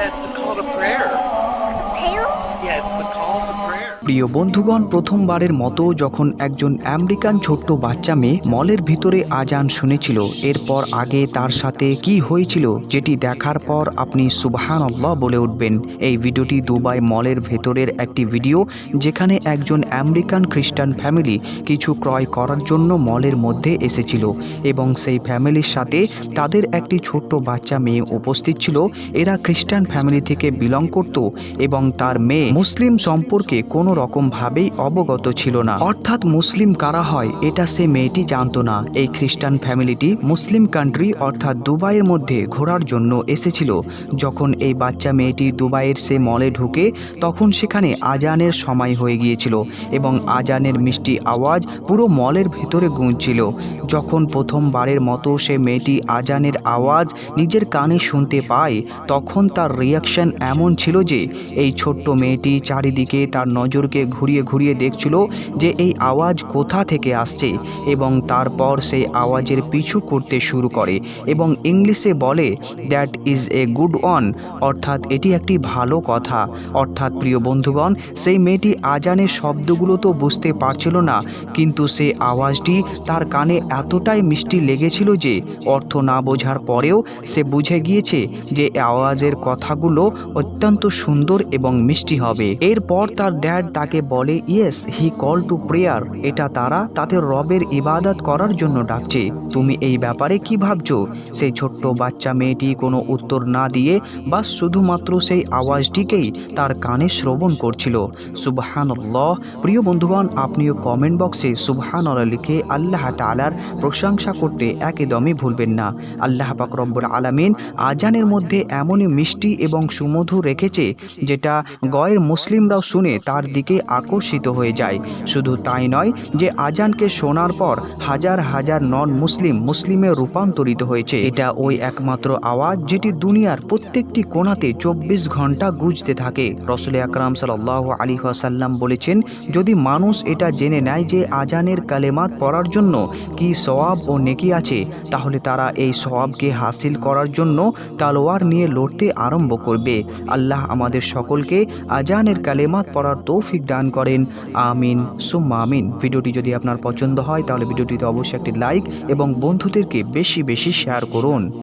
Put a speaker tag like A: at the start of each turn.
A: Yeah, it's called a prayer. A pail? প্রিয় বন্ধুগণ, প্রথমবারের মতো যখন একজন আমেরিকান ছোট্ট বাচ্চা মেয়ে মলের ভিতরে আজান শুনেছিল, এরপর আগে তার সাথে কি হয়েছিল যেটি দেখার পর আপনি সুবহান আল্লাহ বলে উঠবেন। এই ভিডিওটি দুবাই মলের ভেতরের একটি ভিডিও, যেখানে একজন আমেরিকান খ্রিস্টান ফ্যামিলি কিছু ক্রয় করার জন্য মলের মধ্যে এসেছিল এবং সেই ফ্যামিলির সাথে তাদের একটি ছোট্ট বাচ্চা মেয়ে উপস্থিত ছিল। এরা খ্রিস্টান ফ্যামিলি থেকে বিলং করত এবং তার মেয়ে মুসলিম সম্পর্কে কোনো রকমভাবেই অবগত ছিল না। অর্থাৎ মুসলিম কারা হয়, এটা সে মেয়েটি জানতো না। এই খ্রিস্টান ফ্যামিলিটি মুসলিম কান্ট্রি, অর্থাৎ দুবাইয়ের মধ্যে ঘোরার জন্য এসেছিল। যখন এই বাচ্চা মেয়েটি দুবাইয়ের সে মলে ঢুকে, তখন সেখানে আজানের সময় হয়ে গিয়েছিল এবং আজানের মিষ্টি আওয়াজ পুরো মলের ভেতরে গুঁজছিল। যখন প্রথমবারের মতো সে মেয়েটি আজানের আওয়াজ নিজের কানে শুনতে পায়, তখন তার রিয়াকশন এমন ছিল যে, এই ছোট্ট মেয়েটি চারিদিকে তার নজরকে ঘুরিয়ে ঘুরিয়ে দেখছিল যে এই আওয়াজ কোথা থেকে আসছে এবং তারপর সেই আওয়াজের পিছু করতে শুরু করে এবং ইংলিশে বলে that is a good one অর্থাৎ এটি একটি ভালো কথা। অর্থাৎ প্রিয় বন্ধুগণ, সেই মেয়েটি আজানের শব্দগুলো তো বুঝতে পারছিল না, কিন্তু সে আওয়াজটি তার কানে এতটাই মিষ্টি লেগেছিল যে অর্থ না বোঝার পরেও সে বুঝে গিয়েছে যে আওয়াজের কথাগুলো অত্যন্ত সুন্দর এবং মিষ্টি হবে। এরপর তার ড্যাড তাকে বলে yes he call to prayer এটা তারা তাদের রবের ইবাদত করার জন্য ডাকছে। তুমি এই ব্যাপারে কি ভাবছ? সেই ছোট্ট বাচ্চা মেয়েটি কোনো উত্তর না দিয়ে বা শুধুমাত্র সেই আওয়াজটিকেই তার কানে শ্রবণ করছিল। সুবহানাল্লাহ। প্রিয় বন্ধুগণ আপনিও কমেন্ট বক্সে সুবহান লিখে আল্লাহ তালার প্রশংসা করতে একদমই ভুলবেন না। আল্লাহ পাক রব্বুল আলামিন আজানের মধ্যে এমনই মিষ্টি এবং সুমধু রেখেছে, যেটা গয়ের মুসলিমরাও শুনে তার দিকে আকর্ষিত হয়ে যায়। শুধু তাই নয় যে আজানকে শোনার পর হাজার হাজার নন মুসলিম মুসলিমে রূপান্তরিত হয়েছে। এটা ওই একমাত্র আওয়াজ যেটি দুনিয়ার প্রত্যেকটি কোণাতে চব্বিশ ঘণ্টা গুজতে থাকে। রসুল আকরাম সাল আলী সাল্লাম বলেছেন, যদি মানুষ এটা জেনে নেয় যে আজানের কালেমাত পড়ার জন্য কি সওয়াব ও নেকি আছে, তাহলে তারা এই সওয়াবকে হাসিল করার জন্য তালোয়ার নিয়ে লড়তে আরম্ভ করবে। আল্লাহ আমাদের সকলকে আজানের কালেমাত পড়ার তৌফিক দান করেন। আমিন, সুম্মা আমিন। ভিডিওটি যদি আপনার পছন্দ হয়, তাহলে ভিডিওটিতে অবশ্যই একটি লাইক এবং বন্ধুদেরকে বেশি বেশি শেয়ার করুন।